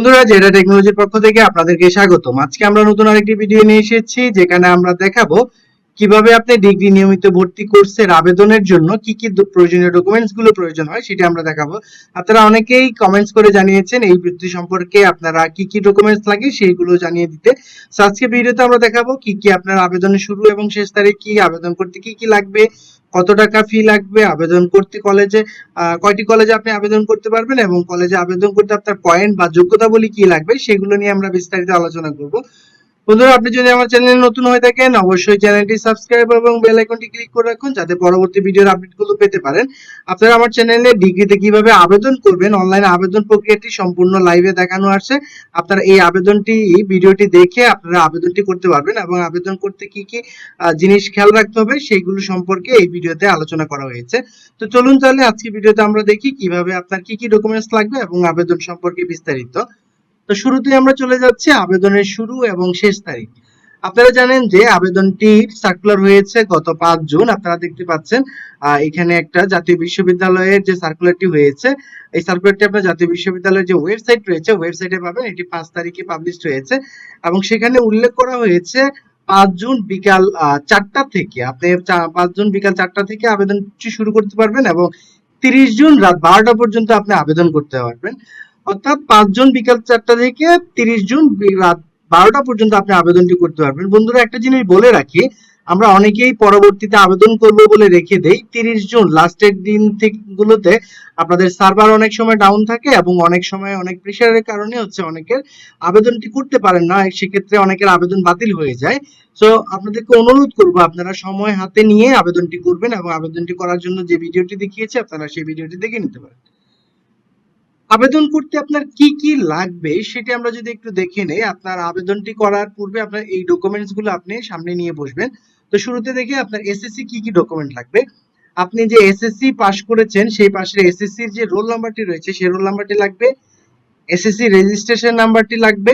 বন্ধুরা জেরা টেকনোলজির পক্ষ থেকে আপনাদেরকে স্বাগতম। আজকে আমরা নতুন আরেকটি ভিডিও নিয়ে এসেছি, যেখানে আমরা দেখাবো কীভাবে আপনি ডিগ্রি নিয়মিত ভর্তি কোর্সের আবেদনের জন্য কি কি প্রয়োজনীয় ডকুমেন্টসগুলো প্রয়োজন হয় সেটা আমরা দেখাবো। আপনারা অনেকেই কমেন্টস করে জানিয়েছেন, এই বৃত্তি সম্পর্কে আপনারা কি কি ডকুমেন্টস লাগে সেইগুলো জানিয়ে দিতে। আজকে ভিডিওতে আমরা দেখাবো কি কি আপনার আবেদনের শুরু এবং শেষ তারিখ, কি আবেদন করতে কি কি লাগবে কত টাকা ফি লাগবে আবেদন করতে কলেজে কয়টি কলেজে আপনি আবেদন করতে পারবেন এবং কলেজে আবেদন করতে আপনার পয়েন্ট বা যোগ্যতা বলি কি লাগবে? সেগুলো নিয়ে আমরা বিস্তারিত আলোচনা করব। বন্ধুরা, আপনি যদি আমার চ্যানেলে নতুন হয়ে থাকেন, অবশ্যই চ্যানেলটি সাবস্ক্রাইব এবং বেল আইকনটি ক্লিক করে রাখুন, যাতে পরবর্তী ভিডিওর আপডেটগুলো পেতে পারেন। আপনারা আমার চ্যানেলে ডিগ্রিতে কীভাবে আবেদন করবেন অনলাইনে আবেদন প্রক্রিয়াটি সম্পূর্ণ লাইভে দেখানো আছে। আপনারা এই আবেদনটি ভিডিওটি দেখে আপনারা আবেদনটি করতে পারবেন এবং আবেদন করতে কি কি জিনিস খেয়াল রাখতে হবে সেইগুলো সম্পর্কে এই ভিডিওতে আলোচনা করা হয়েছে। তো চলুন তাহলে আজকে ভিডিওতে আমরা দেখি কীভাবে আপনার কি কি ডকুমেন্টস লাগবে এবং আবেদন সম্পর্কে বিস্তারিত। তো শুরুতে আমরা চলে যাচ্ছি আবেদনের শুরু এবং শেষ তারিখ। আপনারা জানেন যে আবেদনটির সার্কুলার হয়েছে গত পাঁচ জুন, আপনারা দেখতে পাচ্ছেন এখানে একটা জাতীয় বিশ্ববিদ্যালয়ের যে সার্কুলারটি হয়েছে, এই সার্কুলারটি আপনার জাতীয় বিশ্ববিদ্যালয়ের যে ওয়েবসাইট রয়েছে ওয়েবসাইটে পাবেন, এটি পাঁচ তারিখে পাবলিশ হয়েছে এবং সেখানে উল্লেখ করা হয়েছে পাঁচ জুন বিকাল চারটা থেকে। আপনি পাঁচ জুন বিকাল চারটা থেকে আবেদনটি শুরু করতে পারবেন এবং তিরিশ জুন রাত বারোটা পর্যন্ত আপনি আবেদন করতে পারবেন। অর্থাৎ পাঁচ জুন বিকাল চারটা থেকে তিরিশ জুন রাত বারোটা পর্যন্ত আপনি আবেদনটি করতে পারবেন। বন্ধুরা, একটা জিনিস বলে রাখি, আমরা অনেকেই পরবর্তীতে আবেদন করব বলে রেখে দেই। তিরিশ জুন, লাস্টের দিন গুলোতে আপনাদের সার্ভার অনেক সময় ডাউন থাকে এবং অনেক সময় অনেক প্রেশারের কারণে হচ্ছে অনেকের আবেদনটি করতে পারেন না। সেক্ষেত্রে অনেকের আবেদন বাতিল হয়ে যায়। তো আপনাদেরকে অনুরোধ করব, আপনারা সময় হাতে নিয়ে আবেদনটি করবেন এবং আবেদনটি করার জন্য যে ভিডিওটি দেখিয়েছি, আপনারা সেই ভিডিওটি দেখে নিতে পারেন। আবেদন করতে আপনার কি কি লাগবে সেটা আমরা যদি একটু দেখে নেই, আপনার আবেদনটি করার পূর্বে আপনার এই ডকুমেন্টসগুলো আপনি সামনে নিয়ে বসবেন। তো শুরুতে দেখে আপনার এসএসসি কি কি ডকুমেন্ট লাগবে। আপনি যে এসএসসি পাশ করেছেন, সেই পাশের এসএসসি এর যে রোল নাম্বারটি রয়েছে, সেই রোল নাম্বারটি লাগবে। এসএসসি রেজিস্ট্রেশন নাম্বারটি লাগবে।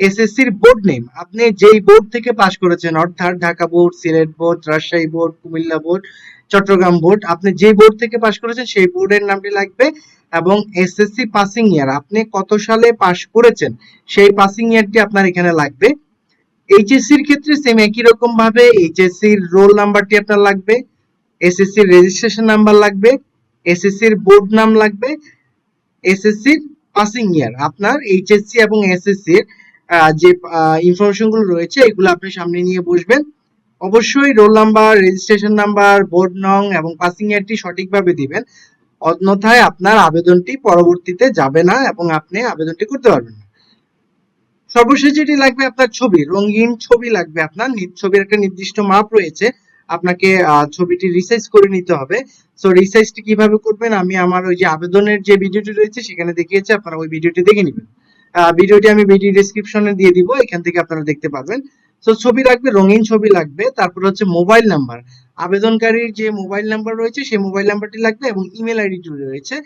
এসএসসির বোর্ড নেম আপনি যেই বোর্ড থেকে পাশ করেছেন অর্থাৎ Dhaka board Sylhet board Rajshahi board Comilla board Chittagong board আপনি যে বোর্ড থেকে পাশ করেছেন সেই বোর্ডের নামটি লাগবে এবং এসএসসি পাসিং ইয়ার আপনি কত সালে পাশ করেছেন সেই পাসিং ইয়ারটি আপনার এখানে লাগবে। এইচএসসি এর ক্ষেত্রে সেম একই রকম ভাবে এইচএসসি এর রোল নাম্বারটি আপনার লাগবে এসএসসি এর রেজিস্ট্রেশন নাম্বার লাগবে এসএসসি এর বোর্ড নাম লাগবে এসএসসি পাসিং ইয়ার আপনার এইচএসসি এবং এসএসসি এর আহ, যে ইনফরমেশনগুলো রয়েছে, এগুলো আপনি সামনে নিয়ে বসবেন। অবশ্যই roll number registration number board নং এবং পাসিং ইয়ারটি সঠিকভাবে দিবেন। অন্যথায় আপনার আবেদনটি পরবর্তীতে যাবে না এবং আপনি আবেদনটি করতে পারবেন না। সর্বশেষ যেটি লাগবে আপনার ছবি, রঙিন ছবি লাগবে আপনার। ছবির একটা নির্দিষ্ট মাপ রয়েছে। আপনাকে ছবিটি রিসাইজ করে নিতে হবে। সো রিসাইজটি কীভাবে করবেন? আমি আমার ওই যে আবেদনের যে ভিডিওটি রয়েছে, সেখানে দেখিয়েছি। আপনারা ওই ভিডিওটি দেখে নেবেন। ভিডিওটি আমি ভিডিও ডিসক্রিপশনে দিয়ে দিব, এখান থেকে আপনারা দেখতে পারবেন। তো ছবি লাগবে, রঙিন ছবি লাগবে, তারপর হচ্ছে মোবাইল নাম্বার আবেদনকারীর যে মোবাইল নাম্বার রয়েছে, সেই মোবাইল নাম্বারটি লাগবে এবং ইমেল আইডি রয়েছে।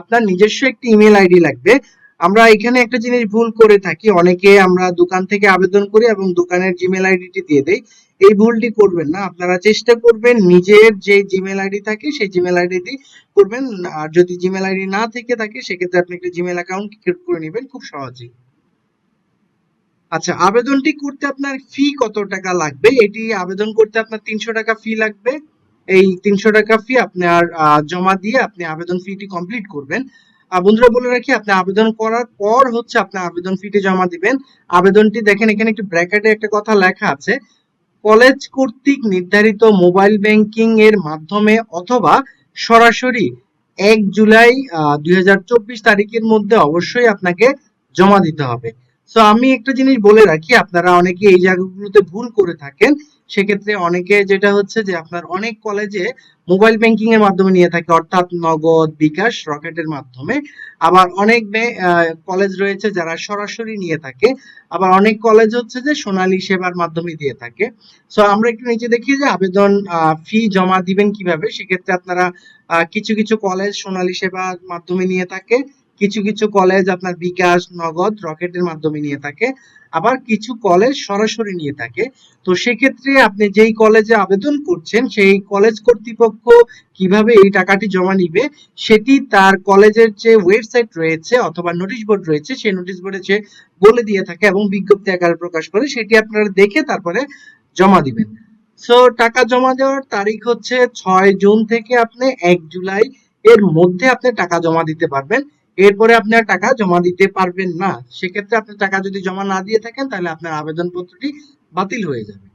আপনার নিজস্ব একটি ইমেল আইডি লাগবে। আমরা এখানে একটা জিনিস ভুল করে থাকি। অনেকে আমরা দোকান থেকে আবেদন করি এবং দোকানের জিমেল আইডিটি দিয়ে দেই। এই ভুলটি করবেন না। আপনারা চেষ্টা করবেন নিজের যে জিমেল আইডি থাকে, সেই জিমেল আইডি দিয়ে করবেন। আর যদি জিমেল আইডি না থেকে থাকে, সেক্ষেত্রে আপনি একটা জিমেল অ্যাকাউন্ট ক্রিয়েট করে নেবেন খুব সহজেই। আচ্ছা আবেদনটি করতে আপনার ফি কত টাকা লাগবে? এটি আবেদন করতে আপনার তিনশো টাকা ফি লাগবে। এই তিনশো টাকা ফি আপনার জমা দিয়ে আপনি আবেদন ফিটি কমপ্লিট করবেন। বন্ধুরা বলে রাখি, আপনি আবেদন করার পর হচ্ছে আপনি আবেদন ফিটি জমা দিবেন। আবেদনটি দেখেন, এখানে একটু ব্র্যাকেটে একটা কথা লেখা আছে, কলেজ কর্তৃক নির্ধারিত মোবাইল ব্যাংকিং এর মাধ্যমে অথবা সরাসরি এক জুলাই দুই হাজার চব্বিশ তারিখের মধ্যে অবশ্যই আপনাকে জমা দিতে হবে। তো আমি একটা জিনিস বলে রাখি, আপনারা অনেকে এই জায়গাগুলোতে ভুল করে থাকেন। সেক্ষেত্রে অনেকে যেটা হচ্ছে যে আপনার অনেক কলেজে মোবাইল ব্যাংকিং এর মাধ্যমে নিয়ে থাকে, অর্থাৎ নগদ, বিকাশ রকেটের মাধ্যমে। আবার অনেক কলেজ রয়েছে যারা সরাসরি নিয়ে থাকে। আবার অনেক কলেজ হচ্ছে যে সোনালী সেবার মাধ্যমে দিয়ে থাকে। সো আমরা একটু নিচে দেখি যে আবেদন ফি জমা দিবেন কীভাবে? সেক্ষেত্রে আপনারা কিছু কিছু কলেজ সোনালী সেবার মাধ্যমে নিয়ে থাকে। কিছু কিছু কলেজ আপনার বিকাশ, নগদ রকেটের মাধ্যমে নিয়ে থাকে, আবার কিছু কলেজ সরাসরি নিয়ে থাকে। তো সেক্ষেত্রে আপনি যেই কলেজে আবেদন করছেন, সেই কলেজ কর্তৃপক্ষ কীভাবে এই টাকাটি জমা নিবে, সেটি তার কলেজের যে ওয়েবসাইট রয়েছে অথবা নোটিশ বোর্ড রয়েছে, সেই নোটিশ বোর্ডে সে বলে দিয়ে থাকে এবং বিজ্ঞপ্তি আকারে প্রকাশ করে, সেটি আপনারা দেখে তারপরে জমা দিবেন। সো টাকা জমা দেওয়ার তারিখ হচ্ছে ছয় জুন থেকে আপনি এক জুলাই এর মধ্যে আপনি টাকা জমা দিতে পারবেন। এরপরে আপনি আর টাকা জমা দিতে পারবেন না। সেক্ষেত্রে আপনি টাকা যদি জমা না দিয়ে থাকেন, তাহলে আপনার আবেদনপত্রটি বাতিল হয়ে যাবে।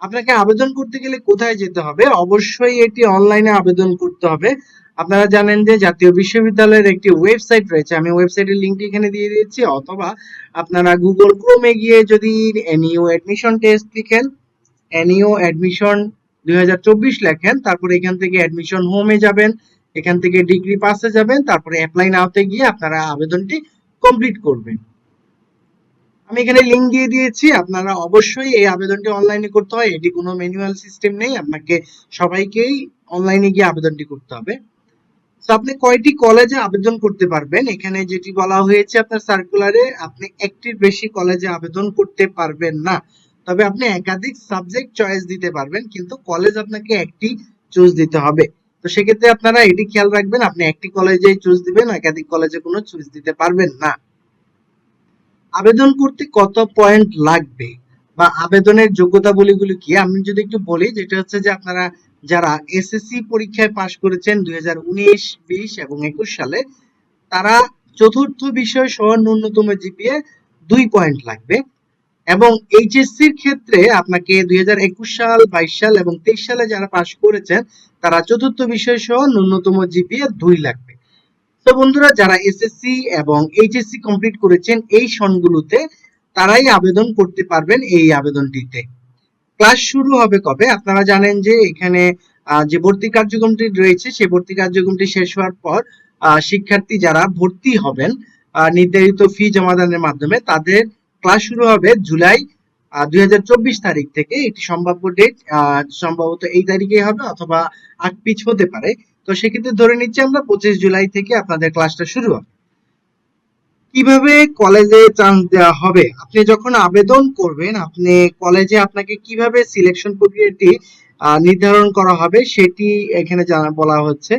আপনাকে আবেদন করতে গেলে কোথায় যেতে হবে? অবশ্যই এটি অনলাইনে আবেদন করতে হবে। আপনারা জানেন যে জাতীয় বিশ্ববিদ্যালয়ের একটি ওয়েবসাইট রয়েছে। আমি ওয়েবসাইটের লিঙ্কটি এখানে দিয়ে দিয়েছি। অথবা আপনারা গুগল ক্রোমে গিয়ে যদি এনইউ অ্যাডমিশন টেস্ট লিখেন এনইও অ্যাডমিশন দুই হাজার চব্বিশ লেখেন, তারপরে এখান থেকে অ্যাডমিশন হোমে যাবেন। এখান থেকে ডিগ্রি পাসে যাবেন, তারপরে অ্যাপ্লাই নাওতে গিয়ে আপনারা আবেদনটি কমপ্লিট করবেন। আমি এখানে লিঙ্ক দিয়ে দিয়েছি, আপনারা অবশ্যই এই আবেদনটি অনলাইনে করতে হয়, এটি কোনো ম্যানুয়াল সিস্টেম নেই, আপনাকে সবাইকেই অনলাইনে গিয়ে আবেদনটি করতে হবে। তো আপনি কয়টি কলেজে আবেদন করতে পারবেন? এখানে যেটি বলা হয়েছে আপনার সার্কুলারে আপনি একটির বেশি কলেজে আবেদন করতে পারবেন না। তবে আপনি একাধিক সাবজেক্ট চয়েস দিতে পারবেন, কিন্তু কলেজ আপনাকে একটি চুজ দিতে হবে। তো সেক্ষেত্রে আপনারা এটি খেয়াল রাখবেন, আপনি একটি কলেজে চুজ দিবেন, একাধিক কলেজে কোনো চুজ দিতে পারবেন না। আবেদন করতে কত পয়েন্ট লাগবে বা আবেদনের যোগ্যতাবলীগুলো কি? আমি যদি একটু বলি, যেটা হচ্ছে যে আপনারা যারা এসএসসি পরীক্ষায় পাশ করেছেন দুই হাজার উনিশ, বিশ এবং একুশ সালে, তারা চতুর্থ বিষয় সহ ন্যূনতম জিপিএ দুই পয়েন্ট লাগবে। এবং এইচএসসির ক্ষেত্রে আপনাকে দুই সাল, বাইশ সাল এবং তেইশ সালে যারা পাশ করেছেন, তারা চতুর্থ বিষয় সহ ন্যূনতম জিপিএ দুই লাগবে। তো বন্ধুরা, যারা এসএসসি এবং এইচএসসি কমপ্লিট করেছেন, এই সনগুলোতে তারাই আবেদন করতে পারবেন এই আবেদনটিতে। ক্লাস শুরু হবে কবে? আপনারা জানেন যে এখানে যে ভর্তি কার্যক্রমটি রয়েছে, সেই ভর্তি কার্যক্রমটি শেষ হওয়ার পর শিক্ষার্থী যারা ভর্তি হবেন নির্ধারিত ফি জমাদানের মাধ্যমে তাদের ক্লাস শুরু হবে জুলাই দুই তারিখ থেকে। এটি সম্ভাব্য ডেট সম্ভবত এই তারিখে হবে অথবা আগ পিছ হতে পারে। তো সেক্ষেত্রে ধরে নিচ্ছি আমরা পঁচিশ জুলাই থেকে আপনাদের ক্লাসটা শুরু হবে। কীভাবে কলেজে চান্স দেওয়া হবে? আপনি যখন আবেদন করবেন, আপনি কলেজে আপনাকে কীভাবে সিলেকশন প্রক্রিয়াটি নির্ধারণ করা হবে সেটি এখানে জানা, বলা হচ্ছে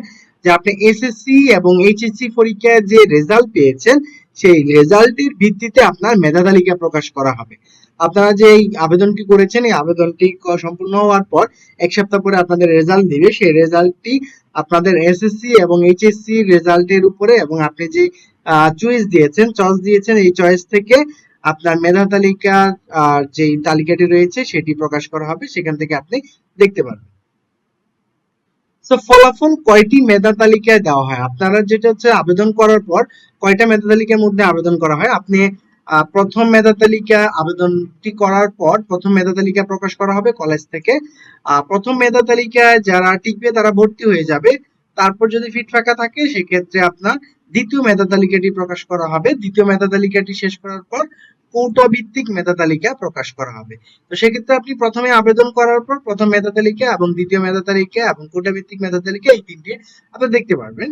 যে আপনি এসএসসি এবং এইচএসসি পরীক্ষায় যে রেজাল্ট পেয়েছেন সেই রেজাল্টের ভিত্তিতে আপনার মেধা তালিকা প্রকাশ করা হবে। আপনারা যে এই আবেদনটি করেছেন, এই আবেদনটি সম্পূর্ণ হওয়ার পর এক সপ্তাহ পরে আপনাদের রেজাল্ট দিবে। সেই রেজাল্টটি আপনাদের এসএসসি এবং এইচএসসি রেজাল্টের উপরে এবং আপনি যে চয়েস দিয়েছেন চয়েস দিয়েছেন, এই চয়েস থেকে আপনার মেধা তালিকা আর যে তালিকাটি রয়েছে সেটি প্রকাশ করা হবে। সেখান থেকে আপনি দেখতে পারবেন। তো ফলাফল কয়টি মেধা তালিকায় দেওয়া হয়? আপনারা যেটা হচ্ছে আবেদন করার পর কয়টা মেধা তালিকার মধ্যে আবেদন করা হয়? আপনি প্রথম মেধা তালিকা আবেদনটি করার পর প্রথম মেধা তালিকা প্রকাশ করা হবে কলেজ থেকে। প্রথম মেধা তালিকায় যারা টিকবে তারা ভর্তি হয়ে যাবে। তারপর যদি ফিট ফাঁকা থাকে, সেক্ষেত্রে আপনার দ্বিতীয় মেধা তালিকাটি প্রকাশ করা হবে। দ্বিতীয় মেধা তালিকাটি শেষ করার পর কোটা ভিত্তিক মেধা তালিকা প্রকাশ করা হবে। তো সেক্ষেত্রে আপনি প্রথমে আবেদন করার পর প্রথম মেধা তালিকা এবং দ্বিতীয় মেধা তালিকা এবং কোটা ভিত্তিক মেধা তালিকা এই তিনটি আপনি দেখতে পারবেন।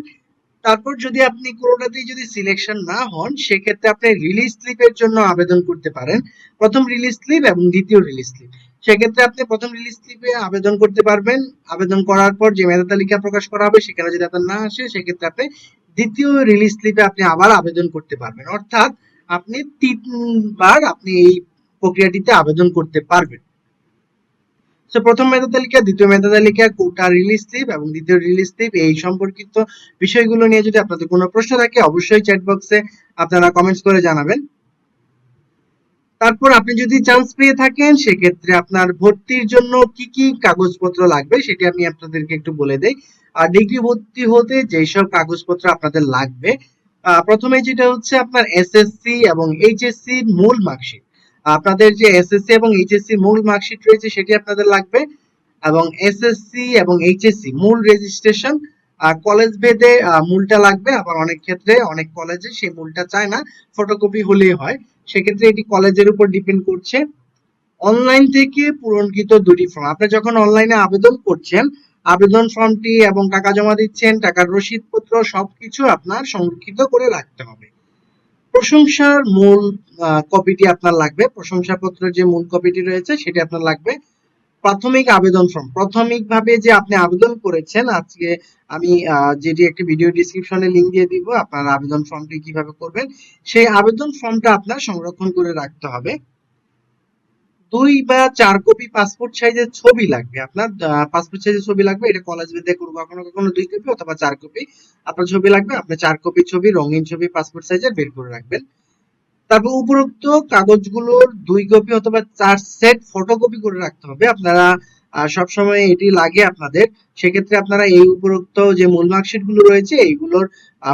তারপর যদি আপনি কোনোটাতেই যদি সিলেকশন না হন, সেক্ষেত্রে আপনি রিলিজ স্লিপের জন্য আবেদন করতে পারেন। প্রথম রিলিজ স্লিপ এবং দ্বিতীয় রিলিজ স্লিপ সেক্ষেত্রে আপনি প্রথম রিলিজ স্লিপে আবেদন করতে পারবেন। আবেদন করার পর যে মেধা তালিকা প্রকাশ করা হবে, সেখানে যদি আপনার না আসে, সেক্ষেত্রে আপনি দ্বিতীয় রিলিজ স্লিপে আপনি আবার আবেদন করতে পারবেন। অর্থাৎ আপনি তিনবার আপনি এই প্রক্রিয়াটিতে আবেদন করতে পারবেন। তো প্রথম মেধা তালিকা, দ্বিতীয় মেধা তালিকা, কোটা রিলিজ স্লিপ এবং দ্বিতীয় রিলিজ স্লিপ এই সম্পর্কিত বিষয়গুলো নিয়ে যদি আপনাদের কোনো প্রশ্ন থাকে, অবশ্যই চ্যাট বক্সে আপনারা কমেন্টস করে জানাবেন। তারপর আপনি যদি চান্স পেয়ে থাকেন, সেক্ষেত্রে আপনার ভর্তির জন্য কি কি কাগজপত্র লাগবে, সেটি আমি আপনাদেরকে একটু বলে দেই। আর ডিগ্রি ভর্তি হতে যেসব কাগজপত্র আপনাদের লাগবে প্রথমে যেটা হচ্ছে আপনার এসএসসি এবং এইচএসসি মূল মার্কশিট আপনাদের যে এসএসসি এবং এইচএসসি মূল মার্কশিট রয়েছে সেটি আপনাদের লাগবে এবং এসএসসি এবং এইচএসসি মূল রেজিস্ট্রেশন কলেজ ভেদে মূলটা লাগবে। আবার অনেক ক্ষেত্রে অনেক কলেজে সেই মূলটা চায় না ফটোকপি হলেই হয়। সেক্ষেত্রে এটি কলেজের উপর ডিপেন্ড করছে। অনলাইন থেকে পূরণকৃত দুটি ফর্ম আপনি যখন অনলাইনে আবেদন করছেন আবেদন ফর্মটি এবং টাকা জমা দিচ্ছেন, টাকার রসিদপত্র সবকিছু আপনার সংরক্ষিত করে রাখতে হবে। প্রশংসার মূল কপিটি আপনার লাগবে। প্রশংসাপত্রের যে মূল কপিটি রয়েছে সেটি আপনার লাগবে। প্রাথমিক আবেদন ফর্ম। প্রাথমিকভাবে যে আপনি আবেদন করেছেন, আজকে আমি যেটি একটি ভিডিও ডিসক্রিপশনে লিংক দিয়ে দিব, আপনার আবেদন ফর্মটি কীভাবে করবেন, সেই আবেদন ফর্মটা আপনার সংরক্ষণ করে রাখতে হবে। দুই বা চার কপি পাসপোর্ট সাইজের ছবি লাগবে। আপনার পাসপোর্ট সাইজের ছবি লাগবে, এটা কলেজ ভিত্তিক করব কখনো কখনো দুই কপি অথবা চার কপি আপনার ছবি লাগবে, আপনি চার কপি ছবি, রঙিন ছবি পাসপোর্ট সাইজের বের করে রাখবেন। তারপর উপরোক্ত কাগজগুলোর দুই কপি অথবা চার সেট ফটোকপি করে রাখতে হবে। আপনারা সবসময় এটি লাগে আপনাদের। সেক্ষেত্রে আপনারা এই উপরোক্ত যে মূল মার্কশিটগুলো রয়েছে, এইগুলোর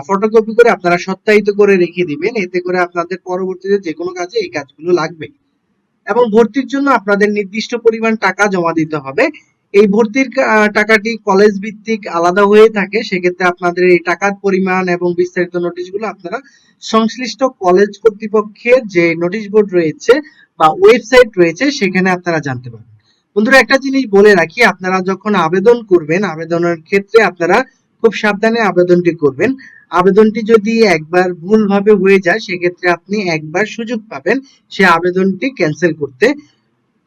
ফটোকপি করে আপনারা সত্যায়িত করে রেখে দিবেন। এতে করে আপনাদের পরবর্তীতে যে কোনো কাজে এই কাজগুলো লাগবে। এবং ভর্তির জন্য আপনাদের নির্দিষ্ট পরিমাণ টাকা জমা দিতে হবে। এই ভর্তির টাকাটি কলেজ ভিত্তিক আলাদা হয়ে থাকে। সেক্ষেত্রে আপনাদের এই টাকার পরিমাণ এবং বিস্তারিত নোটিশগুলো আপনারা সংশ্লিষ্ট কলেজ কর্তৃপক্ষের যে নোটিশ বোর্ড রয়েছে বা ওয়েবসাইট রয়েছে, সেখানে আপনারা জানতে পারবেন। বন্ধুরা, একটা জিনিস বলে রাখি, আপনারা যখন আবেদন করবেন, আবেদনের ক্ষেত্রে আপনারা খুব সাবধানে আবেদনটি করবেন। আবেদনটি যদি একবার ভুলভাবে হয়ে যায়, সেক্ষেত্রে আপনি একবার সুযোগ পাবেন সে আবেদনটি ক্যান্সেল করতে।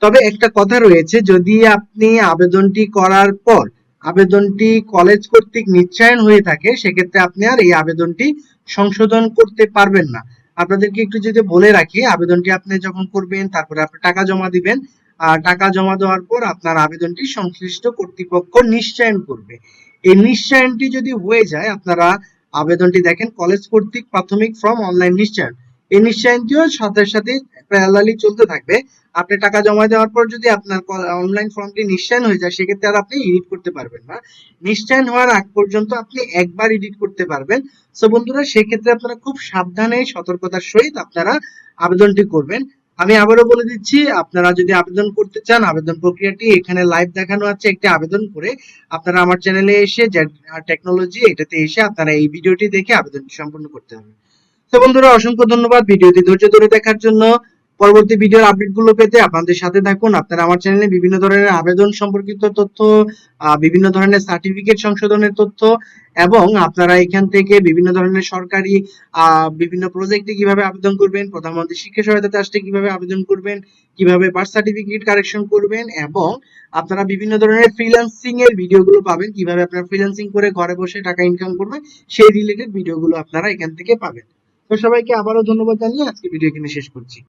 তবে একটা কথা রয়েছে, যদি আপনি আবেদনটি করার পর আবেদনটি কলেজ কর্তৃক নিশ্চয়ন হয়ে থাকে, সেক্ষেত্রে আপনি আর এই আবেদনটি সংশোধন করতে পারবেন না। আপনাদেরকে একটু যদি বলে রাখি, আবেদনটি আপনি যখন করবেন, তারপরে আপনি টাকা জমা দিবেন। আর টাকা জমা দেওয়ার পর আপনার আবেদনটি সংশ্লিষ্ট কর্তৃপক্ষ নিশ্চয়ন করবে। এই নিশ্চয়নটি যদি হয়ে যায়, আপনারা আবেদনটি দেখেন কলেজ কর্তৃক প্রাথমিক ফর্ম অনলাইন নিশ্চয়ন। এই নিশ্চয়নটিও সাথে সাথে প্যারালালি চলতে থাকবে। আপনি টাকা জমা দেওয়ার পর যদি আপনার অনলাইন ফর্মটি নিশ্চয়ন হয়ে যায়, সেক্ষেত্রে আর আপনি এডিট করতে পারবেন না। নিশ্চয়ন হওয়ার আগ পর্যন্ত আপনি একবার এডিট করতে পারবেন। সো বন্ধুরা, সেক্ষেত্রে আপনারা খুব সাবধানে সতর্কতার সহিত আপনারা আবেদনটি করবেন। আমি আবারও বলে দিচ্ছি, আপনারা যদি আবেদন করতে চান, আবেদন প্রক্রিয়াটি এখানে লাইভ দেখানো আছে, একটি আবেদন করে আপনারা আমার চ্যানেলে এসে টেকনোলজি এটাতে এসে আপনারা এই ভিডিওটি দেখে আবেদনটি সম্পন্ন করতে হবে। তো বন্ধুরা, অসংখ্য ধন্যবাদ। ভিডিওটি ধৈর্য ধরে দেখার জন্য। পরবর্তী ভিডিওর আপডেটগুলো পেতে আপনাদের সাথে থাকুন। আপনারা আমার চ্যানেলে বিভিন্ন ধরনের আবেদন সম্পর্কিত তথ্য বিভিন্ন ধরনের সার্টিফিকেট সংশোধনের তথ্য এবং আপনারা এখান থেকে বিভিন্ন ধরনের সরকারি বিভিন্ন প্রজেক্টে কীভাবে আবেদন করবেন, প্রধানমন্ত্রী শিক্ষা সহায়তা ট্রাস্টে কীভাবে আবেদন করবেন, কীভাবে বার্থ সার্টিফিকেট কারেকশন করবেন এবং আপনারা বিভিন্ন ধরনের ফ্রিল্যান্সিং এর ভিডিওগুলো পাবেন। কীভাবে আপনারা ফ্রিল্যান্সিং করে ঘরে বসে টাকা ইনকাম করবেন, সেই রিলেটেড ভিডিওগুলো আপনারা এখান থেকে পাবেন। তো সবাইকে আবারও ধন্যবাদ জানিয়ে আজকে ভিডিও এখানে শেষ করছি।